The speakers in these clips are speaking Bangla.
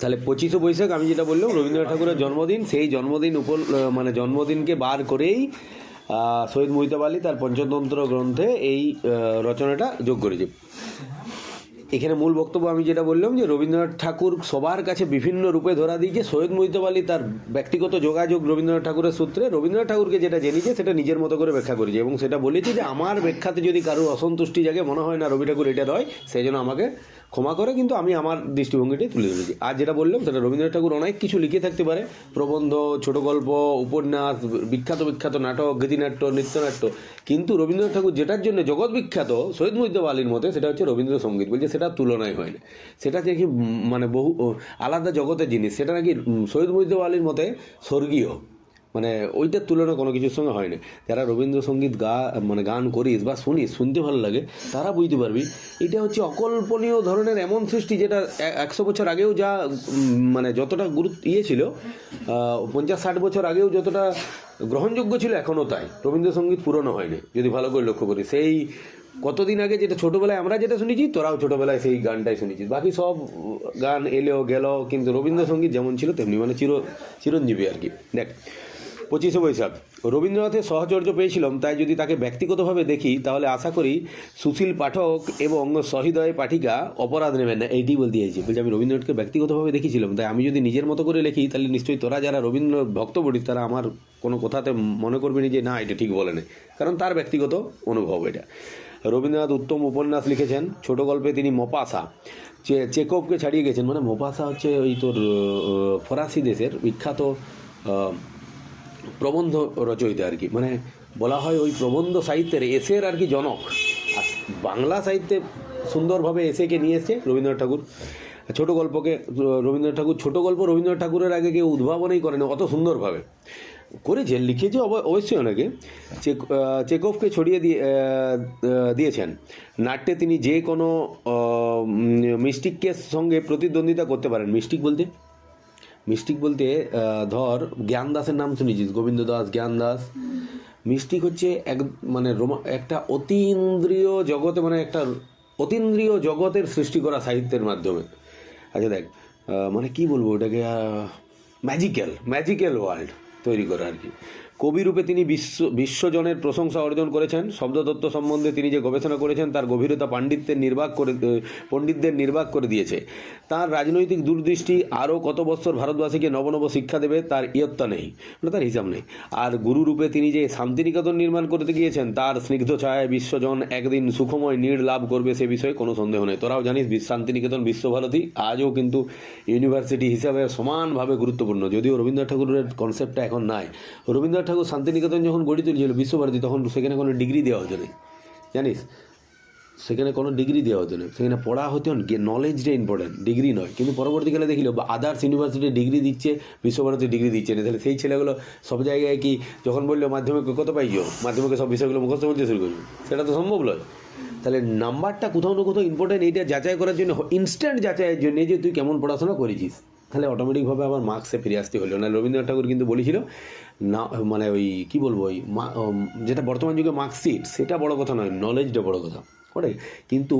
তাহলে পঁচিশে বৈশাখ, আমি যেটা বললাম, রবীন্দ্রনাথ ঠাকুরের জন্মদিন, সেই জন্মদিন উপ মানে জন্মদিনকে বার করেই সৈয়দ মুহিতাব আলী তার পঞ্চতন্ত্র গ্রন্থে এই রচনাটা যোগ করেছে। এখানে মূল বক্তব্য আমি যেটা বললাম যে, রবীন্দ্রনাথ ঠাকুর সবার কাছে বিভিন্ন রূপে ধরা দিয়েছে। সৈয়দ মুহিতাব আলী তার ব্যক্তিগত যোগাযোগ রবীন্দ্রনাথ ঠাকুরের সূত্রে, রবীন্দ্রনাথ ঠাকুরকে যেটা জেনেছে, সেটা নিজের মতো করে ব্যাখ্যা করেছে। এবং সেটা বলেছে যে, আমার ব্যাখ্যাতে যদি কারোর অসন্তুষ্টি জাগে, মনে হয় না রবি ঠাকুর এটা নয়, সেই জন্য আমাকে ক্ষমা করে কিন্তু আমি আমার দৃষ্টিভঙ্গিটাই তুলে ধরেছি। আর যেটা বললাম, সেটা রবীন্দ্রনাথ ঠাকুর অনেক কিছু লিখে থাকতে পারে। প্রবন্ধ, ছোট গল্প, উপন্যাস, বিখ্যাত বিখ্যাত নাটক, গীতিনাট্য, নৃত্যনাট্য। কিন্তু রবীন্দ্রনাথ ঠাকুর যেটার জন্য জগৎ বিখ্যাত, সৈয়দ মুহিদ্দিন আলীর মতে, সেটা হচ্ছে রবীন্দ্রসঙ্গীত। বলছে সেটা তুলনায় হয় না। সেটা নাকি মানে বহু আলাদা জগতের জিনিস। সেটা নাকি সৈয়দ মুহিদ্দিন আলীর মতে স্বর্গীয়। মানে ওইটার তুলনা কোনো কিছুর সঙ্গে হয় না যারা রবীন্দ্রসঙ্গীত গা মানে গান করিস বা শুনিস, শুনতে ভালো লাগে, তারা বুঝতে পারবি, এটা হচ্ছে অকল্পনীয় ধরনের এমন সৃষ্টি যেটা একশো বছর আগেও যা মানে যতটা গুরুত্ব ইয়ে ছিল পঞ্চাশ, ষাট বছর আগেও যতটা গ্রহণযোগ্য ছিল, এখনও তাই। রবীন্দ্রসঙ্গীত পুরনো হয়নি, যদি ভালো করে লক্ষ্য করি সেই কতদিন আগে যেটা ছোটোবেলায় আমরা যেটা শুনেছি, তোরাও ছোটোবেলায় সেই গানটাই শুনেছিস। বাকি সব গান এলেও গেল, কিন্তু রবীন্দ্রসঙ্গীত যেমন ছিল, তেমনি মানে চির, চিরঞ্জীবী আর কি। দেখ পঁচিশে বৈশাখ। রবীন্দ্রনাথের সহচর্য পেয়েছিলাম, তাই যদি তাকে ব্যক্তিগতভাবে দেখি, তাহলে আশা করি সুশীল পাঠক এবং সহৃদয় পাঠিকা অপরাধ নেবেন না। এইটি বলতে চাইছি বলছি, আমি রবীন্দ্রনাথকে ব্যক্তিগতভাবে দেখেছিলাম, তাই আমি যদি নিজের মতো করে লিখি, তাহলে নিশ্চয়ই তোরা যারা রবীন্দ্র ভক্ত পড়িস তারা আমার কোনো কথাতে মনে করবি না যে, না, এটা ঠিক বলে কারণ তার ব্যক্তিগত অনুভব এটা। রবীন্দ্রনাথ উত্তম উপন্যাস লিখেছেন, ছোট গল্পে তিনি মপাসা, চে চেকভকে ছাড়িয়ে গেছেন। মানে মপাসা হচ্ছে ওই তোর ফরাসি দেশের বিখ্যাত প্রবন্ধ রচয়িতা আর কি। মানে বলা হয় ওই প্রবন্ধ সাহিত্যের এসের আর কি জনক। আর বাংলা সাহিত্যে সুন্দরভাবে এসেকে নিয়ে এসছে রবীন্দ্রনাথ ঠাকুর। ছোট গল্পকে রবীন্দ্রনাথ ঠাকুর ছোট গল্প রবীন্দ্রনাথ ঠাকুরের আগে কেউ উদ্ভাবনই করেন অত সুন্দরভাবে। করেছে লিখেছে অব- অবশ্যই অনেকে চেক আহ, চেকভকে ছড়িয়ে দিয়ে দিয়েছেন। নাট্যে তিনি যে কোনো মিস্টিককে সঙ্গে প্রতিদ্বন্দ্বিতা করতে পারেন। মিস্টিক বলতে? মিস্টিক বলতে ধর, জ্ঞান দাসের নাম শুনেছিস, গোবিন্দ দাস, জ্ঞান দাস। মিস্টিক হচ্ছে এক মানে রোমা- একটা অতীন্দ্রিয় জগতে মানে একটা অতীন্দ্রিয় জগতের সৃষ্টি করা সাহিত্যের মাধ্যমে। আচ্ছা দেখ মানে কি বলব ওটাকে ম্যাজিক্যাল ম্যাজিক্যাল ওয়ার্ল্ড তৈরি করা আর কি। কবিরূপে তিনি বিশ্ব, বিশ্বজনের প্রশংসা অর্জন করেছেন। শব্দতত্ত্ব সম্বন্ধে তিনি যে গবেষণা করেছেন, তার গভীরতা পাণ্ডিত্যের নির্বাক করে পণ্ডিতদের নির্বাক করে দিয়েছে। তার রাজনৈতিক দূরদৃষ্টি আরও কত বৎসর ভারতবাসীকে নবনব শিক্ষা দেবে, তার ইয়ত্তা নেই মানে তার হিসাব নেই। আর গুরুরূপে তিনি যে শান্তিনিকেতন নির্মাণ করতে গিয়েছেন, তার স্নিগ্ধ ছায়ায় বিশ্বজন একদিন সুখময় নীড় লাভ করবে সে বিষয়ে কোনো সন্দেহ নেই। তোরাও জানিস শান্তিনিকেতন বিশ্বভারতী আজও কিন্তু ইউনিভার্সিটি হিসাবে সমানভাবে গুরুত্বপূর্ণ। যদিও রবীন্দ্রনাথ ঠাকুরের কনসেপ্টটা এখন নাই। রবীন্দ্রনাথ ঠাকুর শান্তিনিকেতন যখন গড়ে তুলেছিল বিশ্বভারতী, তখন সেখানে কোনো ডিগ্রি দেওয়া হতো না। জানিস? সেখানে কোনো ডিগ্রি দেওয়া হতো না। সেখানে পড়া হতো নলেজটা ইম্পর্টেন্ট ডিগ্রি নয়। কিন্তু পরবর্তীকালে দেখিল আদার্স ইউনিভার্সিটি ডিগ্রি দিচ্ছে বিশ্বভারতী ডিগ্রি দিচ্ছে না। তাহলে সেই ছেলেগুলো সব জায়গায় কি যখন বলল মাধ্যমিক, কত পাইছো? মাধ্যমিকে সব বিষয়গুলো মুখস্থ বলতে শুরু করবে সেটা তো সম্ভব নয়। তাহলে নাম্বারটা কোথাও না কোথাও ইম্পর্টেন্ট এইটা যাচাই করার জন্য ইনস্ট্যান্ট যাচাইয়ের জন্য যে তুই কেমন পড়াশোনা করেছিস। তাহলে অটোমেটিকভাবে আবার মার্কসে ফিরে আসতে হলো। না, রবীন্দ্রনাথ ঠাকুর কিন্তু বলেছিল, না মানে ওই কি বলব, ওই যেটা বর্তমান যুগে মার্কশিট সেটা বড় কথা নয় নলেজটা বড় কথা। করে কিন্তু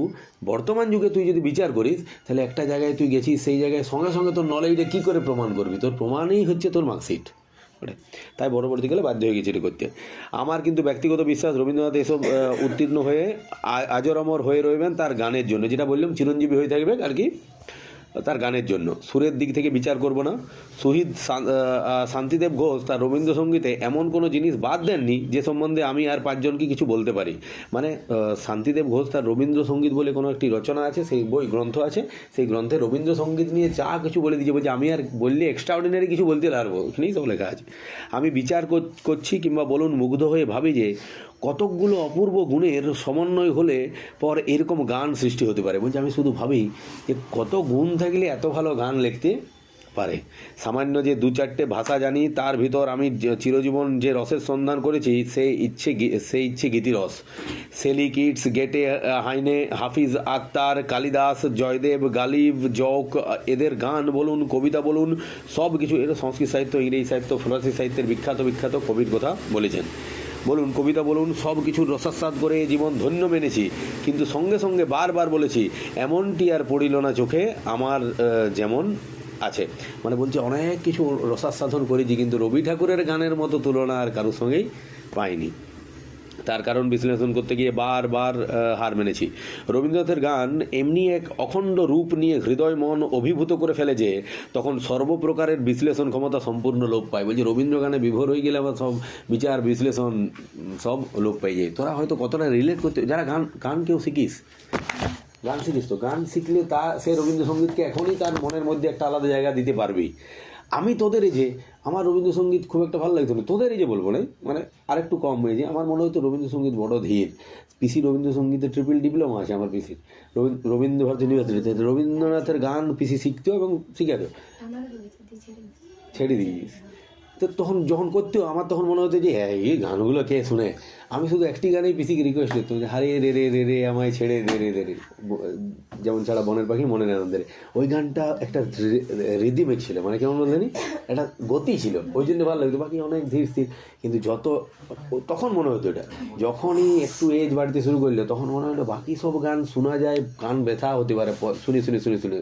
বর্তমান যুগে তুই যদি বিচার করিস, তাহলে একটা জায়গায় তুই গেছিস, সেই জায়গায় সঙ্গে সঙ্গে তোর নলেজটা কী করে প্রমাণ করবি? তোর প্রমাণই হচ্ছে তোর মার্কশিট ওটাই তাই পরবর্তীকালে বাধ্য হয়ে গেছি এটা করতে। আমার কিন্তু ব্যক্তিগত বিশ্বাস, রবীন্দ্রনাথ এসব উত্তীর্ণ হয়ে আজর অমর হয়ে রইবেন তার গানের জন্য। যেটা বললাম, চিরঞ্জীবী হয়ে থাকবে আর কি। তার গানের জন্য। সুরের দিক থেকে বিচার করব না। শহীদ শান্তিদেব ঘোষ তার রবীন্দ্রসঙ্গীতে এমন কোনো জিনিস বাদ দেননি যে সম্বন্ধে আমি আর পাঁচজনকে কিছু বলতে পারি। মানে শান্তিদেব ঘোষ তার রবীন্দ্রসঙ্গীত বলে কোনো একটি রচনা আছে, সেই বই গ্রন্থ আছে। সেই গ্রন্থে রবীন্দ্রসঙ্গীত নিয়ে যা কিছু বলে দিয়েছে, বলছে, আমি আর বললে এক্সট্রা অর্ডিনারি কিছু বলতে পারব। এখানেই সব লেখা আছে। আমি বিচার করছি কিংবা বলুন, মুগ্ধ হয়ে ভাবি যে কতকগুলো অপূর্ব গুণের সমন্বয় হলে পর এরকম গান সৃষ্টি হতে পারে। বলছে, আমি শুধু ভাবি যে কত গুণ থাকলে এত ভালো গান লিখতে পারে। সামান্য যে দু চারটে ভাষা জানি, তার ভিতর আমি চিরজীবন যে রসের সন্ধান করেছি সেই ইচ্ছে সেই ইচ্ছে গীতিরস Shelley Keats Goethe, Heine, Hafiz Akhtar, Kalidas, Jaydev, Ghalib জক এদের গান বলুন, কবিতা বলুন সব কিছু এরা সংস্কৃত সাহিত্য, ইংরেজি সাহিত্য, ফরাসি সাহিত্যের বিখ্যাত বিখ্যাত কবির কথা বলেছেন। বলুন, কবিতা বলুন, সব কিছুর রসাস্বাদ করে জীবন ধন্য মেনেছি। কিন্তু সঙ্গে সঙ্গে বারবার বলেছি, এমনটি আর পড়িল না চোখে, আমার যেমন আছে। মানে বলছে, অনেক কিছু রসাস্বাদন করেছি, কিন্তু রবি ঠাকুরের গানের মতো তুলনা আর কারোর সঙ্গেই পাইনি। তার কারণ বিশ্লেষণ করতে গিয়ে বারবার হার মেনেছি। রবীন্দ্রনাথের গান এমনি এক অখণ্ড রূপ নিয়ে হৃদয় মন অভিভূত করে ফেলে যে, তখন সর্বপ্রকারের বিশ্লেষণ ক্ষমতা সম্পূর্ণ লোপ পায়। বলছে, রবীন্দ্র গানে বিভোর হয়ে গেলে আবার সব বিচার, বিশ্লেষণ, সব লোপ পাই যায়। তোরা হয়তো কতটা রিলেট করতে, যারা গান গান কেউ শিখিস, গান শিখিস তো, গান শিখলে তা, সে রবীন্দ্রসঙ্গীতকে এখনই তার মনের মধ্যে একটা আলাদা জায়গা দিতে পারবি আমি তোদের এই যে আমার রবীন্দ্রসঙ্গীত খুব একটা ভালো লাগতো না। তোদের এই যে বলব না মানে আরেকটু কম হয়ে যে আমার মনে হয়তো রবীন্দ্রসঙ্গীত বড় ধীর। পিসি রবীন্দ্রসঙ্গীতে ট্রিপল ডিপ্লোমা আছে আমার পিসির। রবীন্দ্র ভারতী ইউনিভার্সিটিতে রবীন্দ্রনাথের গান পিসি শিখতেও এবং শিখাতো আমারও রয়েছে তুই ছেড়ে দে। তো তখন যখন করতো আমার তখন মনে হতো যে হ্যাঁ এই গানগুলো কে শুনে? আমি শুধু একটি গানেই পিসিকে রিকোয়েস্ট করতাম, যে হারে রে রে রে রে, আমায় ছেড়ে দে, রে দে রে। যেমন ছাড়া বনের পাখি মনের আনন্দের ওই গানটা একটা রিদিমেক ছিল মানে কেমন বললেনি একটা গতি ছিল, ওই জন্য ভালো লাগতো, বাকি অনেক ধীর, স্থির। কিন্তু যত তখন মনে হতো এটা। যখনই একটু এজ বাড়তে শুরু করলে, তখন মনে হলো, বাকি সব গান শোনা যায় গান ব্যথা হতে পারে শুনে শুনে শুনে শুনে।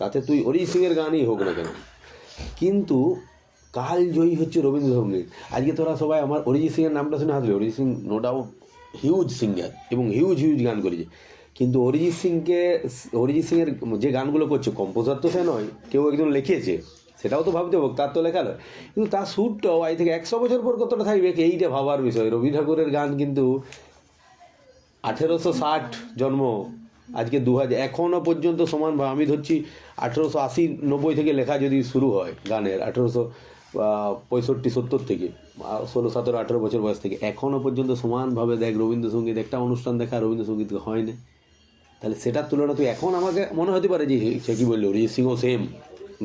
তাতে তুই অরিজিৎ সিংয়ের গানই হোক না কেন। কিন্তু কাল জয়ী হচ্ছে রবীন্দ্রসঙ্গীত। আজকে তোরা সবাই আমার অরিজিৎ সিংয়ের নামটা শুনে হাসলে Arijit Singh no doubt huge singer এবং হিউজ হিউজ গান করেছে। কিন্তু অরিজিৎ সিংকে, অরিজিৎ সিংয়ের যে গানগুলো করছে কম্পোজার তো সে নয়, কেউ একজন লিখেছে, সেটাও তো ভাবতে হোক তার তো লেখা নয়। কিন্তু তার সুরটাও আজ থেকে একশো বছর পর কতটা থাকবে এইটা ভাবার বিষয়। রবি ঠাকুরের গান কিন্তু আঠেরোশো ষাট জন্ম আজকে দু হাজার এখনও পর্যন্ত সমান ভাবে। আমি ধরছি আঠেরোশো আশি নব্বই থেকে লেখা যদি শুরু হয় গানের, আঠেরোশো পঁয়ষট্টি, সত্তর থেকে ষোলো, সতেরো, আঠেরো বছর বয়স থেকে এখনও পর্যন্ত সমানভাবে দেখ রবীন্দ্রসঙ্গীত একটা অনুষ্ঠান দেখা রবীন্দ্রসঙ্গীত হয় না। তাহলে সেটার তুলনা তুই এখন আমাকে মনে হতে পারে যে, সে কি বলল, অরিজিৎ সিংও সেম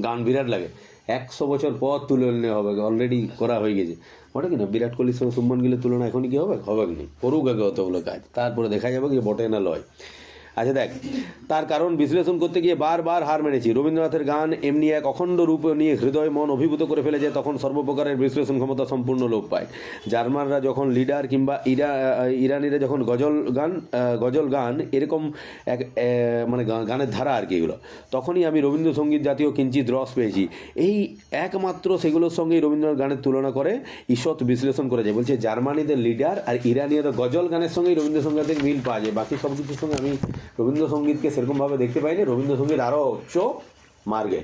গান বিরাট লাগে। একশো বছর পর তুলে তুলনা হবে অলরেডি করা হয়ে গেছে। ওটা কি না? বিরাট কোহলির সঙ্গে শুভমান গিলের তুলনা এখনই কি হবে? হবে কি না? করুক আগে অতগুলো কাজ, তারপরে দেখা যাবে কি বটে না লয়। আচ্ছা দেখ, তার কারণ বিশ্লেষণ করতে গিয়ে বারবার হার মেনেছি। রবীন্দ্রনাথের গান এমনি এক অখণ্ড রূপ নিয়ে হৃদয় মন অভিভূত করে ফেলে যায় তখন সর্বপ্রকারের বিশ্লেষণ ক্ষমতা সম্পূর্ণ লোপ পায়। জার্মানরা যখন লিডার কিংবা ইরা ইরানিরা যখন গজল গান গজল গান, এরকম এক মানে গানের ধারা আর কি এগুলো, তখনই আমি রবীন্দ্রসঙ্গীত জাতীয় কিঞ্চিত রস পেয়েছি। এই একমাত্র সেগুলোর সঙ্গেই রবীন্দ্রনাথ গানের তুলনা করে ঈষৎ বিশ্লেষণ করে যায় বলছে, জার্মানিদের লিডার আর ইরানিয়াদের গজল গানের সঙ্গেই রবীন্দ্রসঙ্গীতের মিল পাওয়া যায়। বাকি সব কিছুর সঙ্গে আমি রবীন্দ্রসঙ্গীতকে সেরকমভাবে দেখতে পাইনি। রবীন্দ্রসঙ্গীত আরও উচ্চ। মার্গে।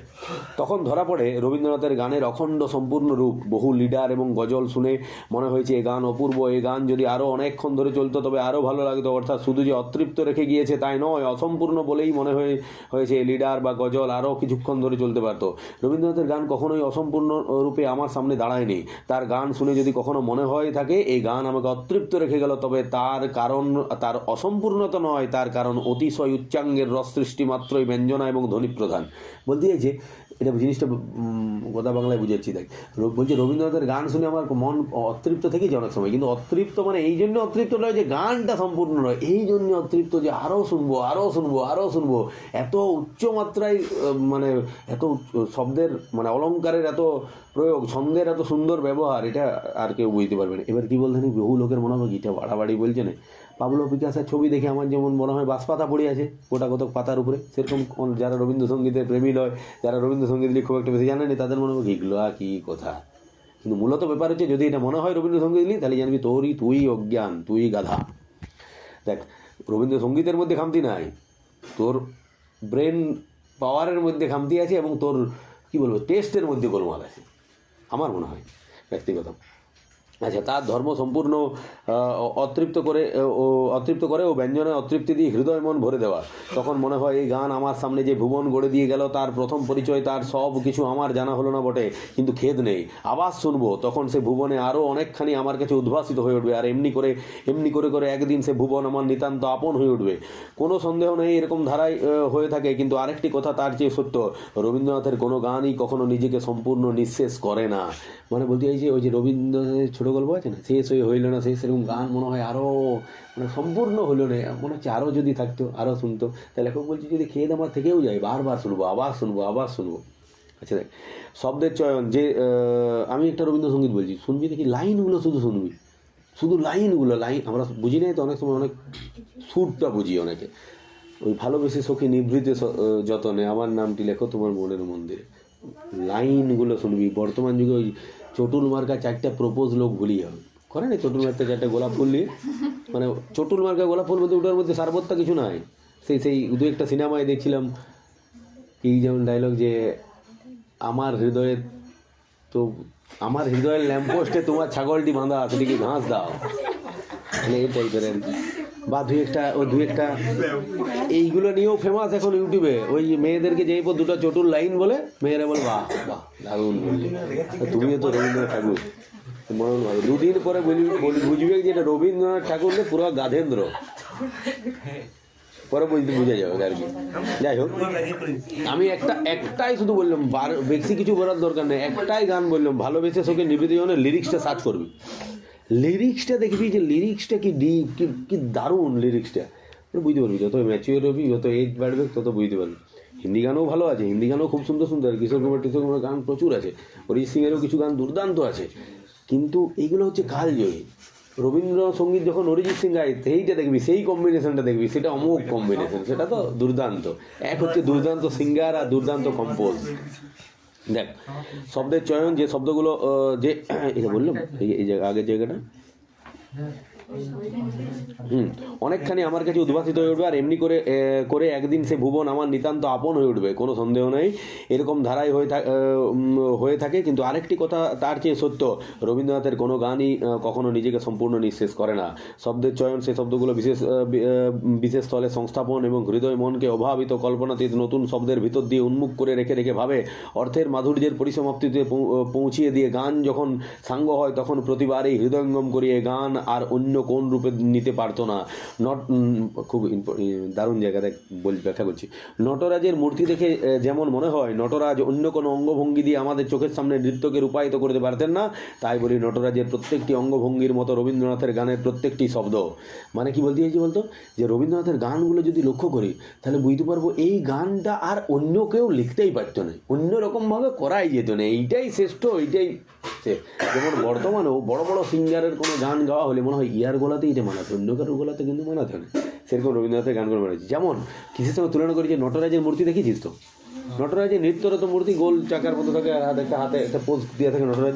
তখন ধরা পড়ে রবীন্দ্রনাথের গানের অখণ্ড সম্পূর্ণ রূপ। বহু লিডার এবং গজল শুনে মনে হয়েছে এ গান অপূর্ব, এ গান যদি আরও অনেকক্ষণ ধরে চলতো তবে আরও ভালো লাগতো। অর্থাৎ শুধু যে অতৃপ্ত রেখে গিয়েছে তাই নয়, অসম্পূর্ণ বলেই মনে হয়ে, হয়েছে লিডার বা গজল আরও কিছুক্ষণ ধরে চলতে পারতো। রবীন্দ্রনাথের গান কখনোই অসম্পূর্ণ রূপে আমার সামনে দাঁড়ায়নি। তার গান শুনে যদি কখনো মনে হয় থাকে, এই গান আমাকে অতৃপ্ত রেখে গেল, তবে তার কারণ, তার অসম্পূর্ণতা নয়, তার কারণ অতিশয় উচ্চাঙ্গের রস সৃষ্টি মাত্রই ব্যঞ্জনা এবং ধ্বনি প্রধান বলতে চাইছে, এটা জিনিসটা কথা বাংলায় বুঝাচ্ছি, দেখ। বলছে রবীন্দ্রনাথের গান শুনে আমার মন অতৃপ্ত থেকেছে অনেক সময়। কিন্তু অতৃপ্ত মানে এই জন্য অতৃপ্ত নয় যে গানটা সম্পূর্ণ নয়, এই জন্য অতৃপ্ত যে আরও শুনব আরও শুনব আরও শুনব। এত উচ্চ মাত্রায় মানে এত শব্দের মানে অলংকারের এত প্রয়োগ, ছন্দের এত সুন্দর ব্যবহার, এটা আর কেউ বুঝতে পারবে না। এবার কি বলতে বহু লোকের মনে হবে গিটা বাড়াবাড়ি বলছে না। পাবলো পিকাসের ছবি দেখে আমার যেমন মনে হয় বাঁশপাতা পড়ে আছে, গোটা কত পাতার উপরে। সেরকম যারা রবীন্দ্রসঙ্গীতের প্রেমী নয়, যারা রবীন্দ্রসঙ্গীত নিয়ে খুব একটা বেশি জানেনি তাদের মনে হবে এগুলো কি কথা? কিন্তু মূলত ব্যাপার হচ্ছে যদি এটা মনে হয় রবীন্দ্রসঙ্গীত নিয়ে, তাহলে জানবি তোরই তুই অজ্ঞান, তুই গাধা। দেখ, রবীন্দ্রসঙ্গীতের মধ্যে খামতি নাই। তোর ব্রেন পাওয়ারের মধ্যে খামতি আছে এবং তোর, কি বলব, টেস্টের মধ্যে গোলমাল আছে। আমার মনে হয়, ব্যক্তিগত। আচ্ছা তার ধর্ম সম্পূর্ণ অতৃপ্ত করে, ও অতৃপ্ত করে ও ব্যঞ্জনে অতৃপ্তি দিয়ে হৃদয় মন ভরে দেওয়া। তখন মনে হয়, এই গান আমার সামনে যে ভুবন গড়ে দিয়ে গেল, তার প্রথম পরিচয়, তার সব কিছু আমার জানা হলো না বটে, কিন্তু খেদ নেই। আবার শুনব, তখন সে ভুবনে আরও অনেকখানি আমার কাছে উদ্ভাসিত হয়ে উঠবে, আর এমনি করে এমনি করে করে একদিন সে ভুবন আমার নিতান্ত আপন হয়ে উঠবে। কোনো সন্দেহ নেই, এরকম ধারায় হয়ে থাকে, কিন্তু আরেকটি কথা তার চেয়ে সত্য, রবীন্দ্রনাথের কোনো গানই কখনো নিজেকে সম্পূর্ণ নিঃশেষ করে না। মানে বলতে চাইছি ওই যে রবীন্দ্রনাথের ছোটো গল্প আছে? না শেষ হয়ে হইল না, শেষ এরকম গান মনে হয় আরও মানে সম্পূর্ণ হলো না, মনে হচ্ছে আরও যদি থাকতো আরও শুনতো। তাহলে এখন বলছি, যদি খেয়ে আমার থেকেও যায়, বারবার শুনব, আবার শুনব আবার শুনব। আচ্ছা দেখ, শব্দের চয়ন, যে আমি একটা রবীন্দ্রসঙ্গীত বলছি, শুনবি দেখি লাইনগুলো শুধু শুনবি? শুধু লাইনগুলো, লাইন, আমরা বুঝি নাই তো, অনেক সময় অনেক সুরটা বুঝি অনেকে। ওই ভালোবেসে সখী নিভৃতে যতনে, আমার নামটি লেখো তোমার মনের মন্দিরে। লাইনগুলো শুনবি, বর্তমান যুগে ওই চটুল মার্কা চারটা প্রপোজ লোক ভুলি হবে। করে না চটুল মার্কা চারটে গোলাপ ফুল নিয়ে? মানে চটুল মার্কা গোলাপ ফুল বলতে ওটার মধ্যে সারবত্তা কিছু নাই। সেই সেই দু একটা সিনেমায় দেখছিলাম এই যেমন ডায়লগ যে আমার হৃদয়ে তো, আমার হৃদয়ের ল্যাম্পপোস্টে তোমার ছাগলটি বাঁধা সেটিকে ঘাস দাও। মানে এই টাইপের আর কি। বা দুই একটা ওই দুই একটা। এইগুলো নিয়েও ফেমাস এখন ইউটিউবে। ওই মেয়েদেরকে যেই পর দুটো চটুল লাইন বলে, মেয়েরা বলে, বাহ বাহ, দারুণ বললি। তুমিও তো রবীন্দ্রনাথ ঠাকুর। মরণ ভালো দুদিন পরে বুঝবে যে এটা রবীন্দ্রনাথ ঠাকুর না, পুরো গাধেন্দ্র। পরে বুঝতে বুঝে যাবে আর কি। যাই হোক, আমি একটা, একটাই শুধু বললাম বেশি কিছু বলার দরকার নেই। একটাই গান বললাম, ভালোবেসে শোকে নিবেদিজনের লিরিক্সটা সার্চ করবি। লিরিক্সটা দেখবি যে লিরিক্সটা কি ডিপ কি কি দারুণ লিরিক্সটা বুঝতে পারবি, যত ম্যাচিওর হবি, যত এজ বাড়বে, তত বুঝতে পারবি। হিন্দি গানও ভালো আছে, হিন্দি গানও খুব সুন্দর সুন্দর, কিশোর কুমার টিশোর কুমার গান প্রচুর আছে, অরিজিৎ সিংয়েরও কিছু গান দুর্দান্ত আছে। কিন্তু এইগুলো হচ্ছে কালজয়ী। রবীন্দ্রসঙ্গীত যখন অরিজিৎ সিং গায়, সেইটা দেখবি, সেই কম্বিনেশনটা দেখবি, সেটা অমোঘ কম্বিনেশন সেটা তো দুর্দান্ত। এক হচ্ছে দুর্দান্ত সিঙ্গার আর দুর্দান্ত কম্পোজ দেখ শব্দের চয়ন যে শব্দগুলো যে এটা বললাম এই আগের জায়গাটা হুম। অনেকখানি আমার কাছে উদ্ভাসিত হয়ে উঠবে আর এমনি করে করে একদিন সে ভুবন আমার নিতান্ত আপন হয়ে উঠবে, কোনো সন্দেহ নেই। এরকম ধারাই হয়ে থাক- হয়ে থাকে, কিন্তু আরেকটি কথা তার চেয়ে সত্য, রবীন্দ্রনাথের কোনো গানই কখনো নিজেকে সম্পূর্ণ নিঃশেষ করে না। শব্দের চয়ন, সে শব্দগুলো বিশেষ বিশেষ স্থলে সংস্থাপন এবং হৃদয়, মনকে অভাবিত কল্পনাতীত নতুন শব্দের ভিতর দিয়ে উন্মুখ করে রেখে রেখে ভাবে। অর্থের মাধুর্যের পরিসমাপ্তিতে পৌঁছিয়ে দিয়ে গান যখন সাঙ্গ হয়, তখন প্রতিবারই হৃদয়ঙ্গম করিয়ে গান আর অন্য কোন রূপে নিতে পারতো না। নট, খুব দারুণ জায়গাতে বল ব্যাখ্যা করছি। নটরাজের মূর্তি দেখে যেমন মনে হয়, নটরাজ অন্য কোনো অঙ্গভঙ্গি দিয়ে আমাদের চোখের সামনে নৃত্যকে রূপায়িত করতে পারতেন না। তাই বলি নটরাজের প্রত্যেকটি অঙ্গভঙ্গির মতো রবীন্দ্রনাথের গানের প্রত্যেকটি শব্দ। মানে কি বলতে চাইছি বলতো? যে রবীন্দ্রনাথের গানগুলো যদি লক্ষ্য করি, তাহলে বুঝতে পারব এই গানটা আর অন্য কেউ লিখতেই পারতো না। অন্য রকমভাবে করাই যেত না। এইটাই শ্রেষ্ঠ, এইটাই যেমন বর্তমানেও বড় বড় সিঙ্গারের কোনো গান গাওয়া হলে মনে হয় ইয়ার গলাতেই এটা মানাতে অন্য কারোর গলাতে কিন্তু মানাতে না। সেরকম রবীন্দ্রনাথের গানগুলো মানাচ্ছে। যেমন কিসের সঙ্গে তুলনা করি যে নটরাজের মূর্তি দেখেছিস তো? নটরাজের নৃত্যরত মূর্তি গোল চাকার মতো থাকে হাতে একটা হাতে একটা পোজ দিয়ে থাকে নটরাজ।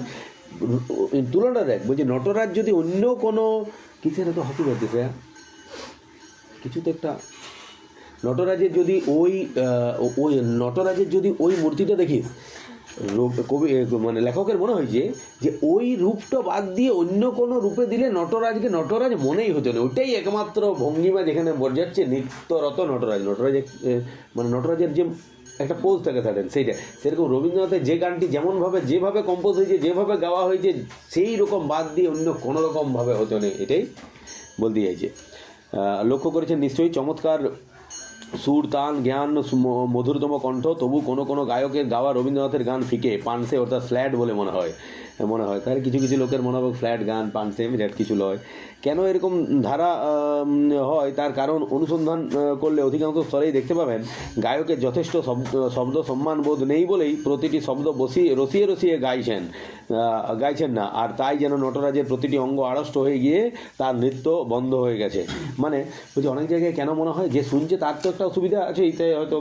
তুলনা দেখ, বলছি নটরাজ যদি অন্য কোনো কিসের এত হাতি বাজতেছে কিছু তো একটা নটরাজের যদি ওই ওই নটরাজের যদি ওই মূর্তিটা দেখিস কবি মানে লেখকের মনে হয়েছে যে ওই রূপটা বাদ দিয়ে অন্য কোনো রূপে দিলে নটরাজকে, নটরাজ মনেই হতো না। ওইটাই একমাত্র ভঙ্গিমা যেখানে বোঝাচ্ছে নিত্যরত নটরাজ। নটরাজ মানে নটরাজের যে একটা পোজ থাকে তাদের, সেইটা। সেরকম রবীন্দ্রনাথের যে গানটি যেমনভাবে, যেভাবে কম্পোজ হয়েছে, যেভাবে গাওয়া হয়েছে, সেই রকম বাদ দিয়ে অন্য কোনো রকমভাবে হতো না। এটাই বলতে চাইছে। লক্ষ্য করেছেন নিশ্চয়ই চমৎকার সুর তান জ্ঞান মধুরতম কণ্ঠ, তবু কোনো কোনো গায়কের গাওয়া রবীন্দ্রনাথের গান ফিকে, পানসে অর্থাৎ ফ্ল্যাট বলে মনে হয়। মনে হয়। তার কিছু কিছু লোকের মনে হবে ফ্ল্যাট, গান পানসে রেট কিছু লয়। কেন এরকম ধারা হয়? তার কারণ অনুসন্ধান করলে অধিকাংশ স্তরেই দেখতে পাবেন। গায়কের যথেষ্ট শব্দ সম্মান বোধ নেই বলেই প্রতিটি শব্দ বসিয়ে, রসিয়ে রসিয়ে গাইছেন। গাইছেন না। আর তাই যেন নটরাজের প্রতিটি অঙ্গ আড়ষ্ট হয়ে গিয়ে তার নৃত্য বন্ধ হয়ে গেছে। মানে বলছি, অনেক জায়গায় কেন মনে হয় যে শুনছে তার তো একটা অসুবিধা আছে তাই হয়তো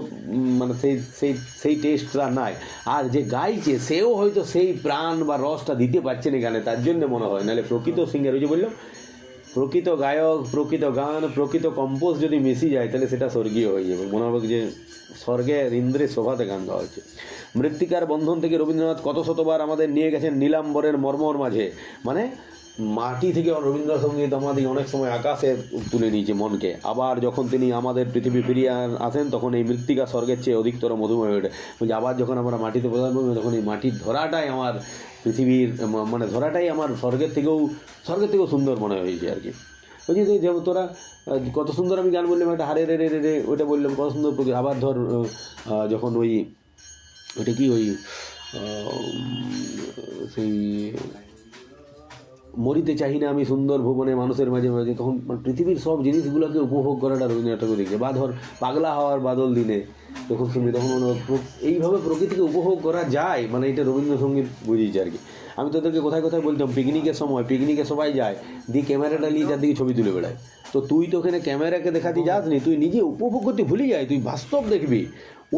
মানে সেই সেই সেই টেস্টটা নাই। আর যে গাইছে, সেও হয়তো সেই প্রাণ বা রসটা দিতে পারছে না গানে তার জন্য মনে হয়। নাহলে প্রকৃত সিঙ্গার, ওই যে বললাম, প্রকৃত গায়ক, প্রকৃত গান, প্রকৃত কম্পোজ যদি মিশি যায়, তাহলে সেটা স্বর্গীয় হয়ে যাবে। মনে হবে যে স্বর্গের ইন্দ্রের শোভাতে গান গাওয়া হচ্ছে। মৃত্তিকার বন্ধন থেকে রবীন্দ্রনাথ কত শতবার আমাদের নিয়ে গেছেন নীলাম্বরের মর্মর মাঝে। মানে মাটি থেকে রবীন্দ্রসঙ্গীত আমাদের অনেক সময় আকাশে তুলে নিয়েছে মনকে। আবার যখন তিনি আমাদের পৃথিবী ফিরিয়ে আসেন, তখন এই মৃত্তিকা স্বর্গের চেয়ে অধিকতর মধুময় ওঠে। আবার যখন আমরা মাটিতে প্রদান তখন এই মাটির ধরাটাই আমার পৃথিবীর মানে ধরাটাই আমার স্বর্গের থেকেও স্বর্গের থেকেও সুন্দর মনে হয়েছে আর কি। বলছি যে যেমন তোরা কত সুন্দর আমি গান বললাম, একটা হারে রে রে রে রে, ওইটা বললাম, কত সুন্দর আবার ধর যখন ওই, ওইটা কি ওই সেই মরিতে চাহি না আমি সুন্দর ভুবনে মানুষের মাঝে মাঝে, তখন মানে পৃথিবীর সব জিনিসগুলোকে উপভোগ করাটা রবীন্দ্রনাথ দেখছে বা ধর, পাগলা হওয়ার বাদল দিনে যখন শুনবি, তখন এইভাবে প্রকৃতিকে উপভোগ করা যায়? মানে এটা রবীন্দ্রসঙ্গীত বুঝিয়েছে আর কি। আমি তোদেরকে কোথায় কোথায় বলতাম পিকনিকের সময় পিকনিকে সবাই যায়, দিয়ে ক্যামেরাটা নিয়ে চারদিকে ছবি তুলে বেড়ায়। তো তুই তো ওখানে ক্যামেরাকে দেখাতে যাস নি তুই নিজে উপভোগ করতে ভুলে যাই, তুই বাস্তব দেখবি।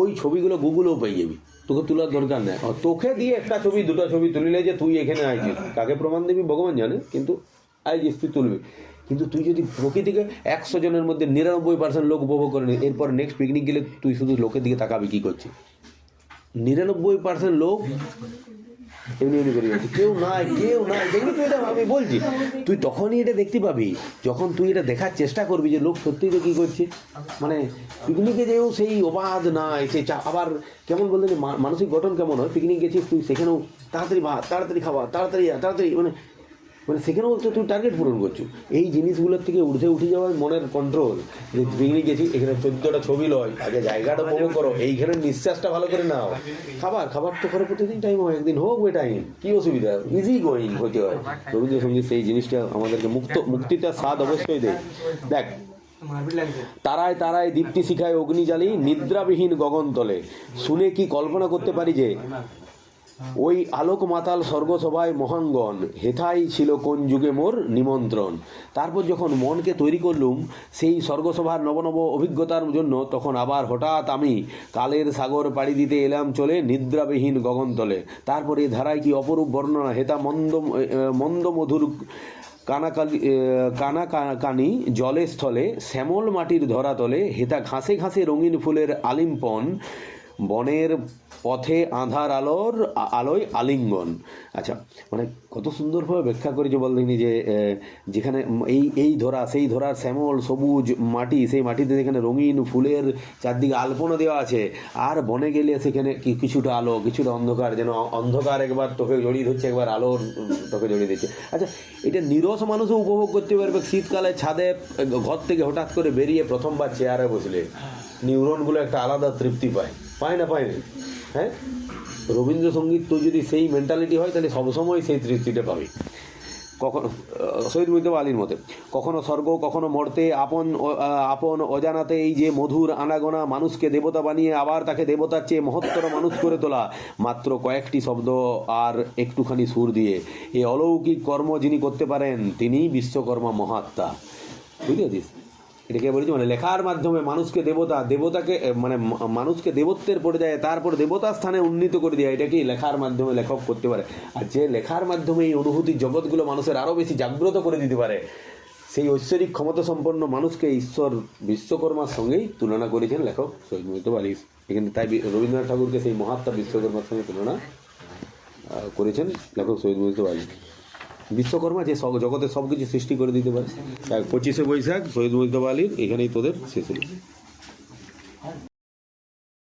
ওই ছবিগুলো গুগলেও পেয়ে যাবি। তোকে তোলার দরকার নেই। তোকে দিয়ে একটা ছবি দুটো ছবি তুলিলে যে তুই এখানে আইছিস। কাকে প্রমাণ দিবি? ভগবান জানে কিন্তু আইছিস তুই তুলবি। কিন্তু তুই যদি প্রকৃতিকে একশো জনের মধ্যে নিরানব্বই পার্সেন্ট লোক উপভোগ করে নি, এরপর নেক্সট পিকনিক গেলে তুই শুধু লোকের দিকে তাকাবি কী করছিস? নিরানব্বই পার্সেন্ট লোক এমনি এমনি করে যাচ্ছে কেউ নাই কেউ নাই। দেখবি তুই এটা আমি বলছি, তুই তখনই এটা দেখতে পাবি, যখন তুই এটা দেখার চেষ্টা করবি যে লোক সত্যিই তো কী করছে। মানে পিকনিকে যেও সেই অবাধ নাই, সেই চা আবার কেমন বলতে মানসিক গঠন কেমন হয়? পিকনিক গেছিস তুই, সেখানেও তাড়াতাড়ি ভাত, তাড়াতাড়ি খাওয়া তাড়াতাড়ি তাড়াতাড়ি মানে মানে সেখানেও তো তুই টার্গেট পূরণ করছ। এই জিনিসগুলোর থেকে উঠে উঠে যাওয়ার মনের কন্ট্রোল যে পিকনিক গেছি, এখানে চোদ্দটা ছবি লয়, আগে জায়গাটা উপভোগ করো, এইখানে নিঃশ্বাসটা ভালো করে নাও। খাবার খাবার তো করে প্রতিদিন টাইম হয়, একদিন হোক ওই টাইম কি অসুবিধা? ইজি গোয়িং হতে হয়। রবীন্দ্রসঙ্গীত সেই জিনিসটা আমাদেরকে মুক্ত মুক্তিটা স্বাদ অবশ্যই দেয়। দেখ, তারায় তারায় দীপ্তি শিখায় অগ্নি জ্বালি নিদ্রাবিহীন গগনতলে। শুনে কি কল্পনা করতে পারি যে ওই আলোক মাতাল স্বর্গসভায় মহাঙ্গন, হেথাই ছিল কোন যুগে মোর নিমন্ত্রণ। তারপর যখন মনকে তৈরি করলুম, সেই স্বর্গসভার নবনব অভিজ্ঞতার জন্য তখন আবার হঠাৎ আমি কালের সাগর পাড়ি দিতে এলাম চলে নিদ্রাবিহীন গগনতলে। তারপর এই ধারায় কি অপরূপ বর্ণনা, হেতা মন্দ মন্দ মধুর কানাকালি কানা কানি জলে স্থলে, শ্যামল মাটির ধরাতলে, হেতা ঘাসে ঘাসে রঙিন ফুলের আলিম্পন, বনের পথে আধার আলোর আলোয় আলিঙ্গন। আচ্ছা মানে কত সুন্দরভাবে ব্যাখ্যা করেছে বল দেখিনি যে যেখানে এই এই ধরা সেই ধরার শ্যামল সবুজ মাটি সেই মাটিতে যেখানে রঙিন ফুলের চারদিকে আলপনা দেওয়া আছে আর বনে গেলে সেখানে কিছুটা আলো কিছুটা অন্ধকার যেন অন্ধকার একবার তোকে জড়িয়ে ধরছে একবার আলো তোকে জড়িয়ে দিচ্ছে। আচ্ছা এটা নিরস মানুষও উপভোগ করতে পারবে শীতকালে ছাদে ঘর থেকে হঠাৎ করে বেরিয়ে প্রথমবার চেয়ারে বসলে নিউরনগুলো একটা আলাদা তৃপ্তি পায়। পায় না পায় না? হ্যাঁ? রবীন্দ্রসঙ্গীত তুই যদি সেই মেন্টালিটি হয়, তাহলে সবসময় সেই তৃপ্তিটা পাবি। কখনো শহীদ মুজিব আলীর মতে, কখনো স্বর্গ, কখনো মর্তে, আপন আপন অজানাতে এই যে মধুর আনাগোনা, মানুষকে দেবতা বানিয়ে আবার তাকে দেবতার চেয়ে মহত্তর মানুষ করে তোলা, মাত্র কয়েকটি শব্দ আর একটুখানি সুর দিয়ে এই অলৌকিক কর্ম যিনি করতে পারেন, তিনিই বিশ্বকর্মা মহাত্মা। বুঝতে পারছিস? এটাকে বলেছি মানে লেখার মাধ্যমে মানুষকে দেবতা, দেবতাকে মানে মানুষকে দেবত্বের পর্যায়ে তারপর দেবতার স্থানে উন্নীত করে দেওয়া এটাকেই লেখার মাধ্যমে লেখক করতে পারে? আর যে লেখার মাধ্যমে এই অনুভূতির জগৎগুলো মানুষের আরও বেশি জাগ্রত করে দিতে পারে, সেই ঐশ্বরিক ক্ষমতা সম্পন্ন মানুষকে ঈশ্বর বিশ্বকর্মার সঙ্গেই তুলনা করেছেন লেখক শহীদ মুহিত আলী। এখানে তাই রবীন্দ্রনাথ ঠাকুরকে সেই মহাত্মা বিশ্বকর্মার সঙ্গে তুলনা করেছেন লেখক শহীদ মুহিত আলী। বিশ্বকর্মা যে সব জগতে সব কিছু সৃষ্টি করে দিতে পারে। পঁচিশে বৈশাখ, শহীদ মুজিব আলীর এখানেই তোদের শেষ হলো।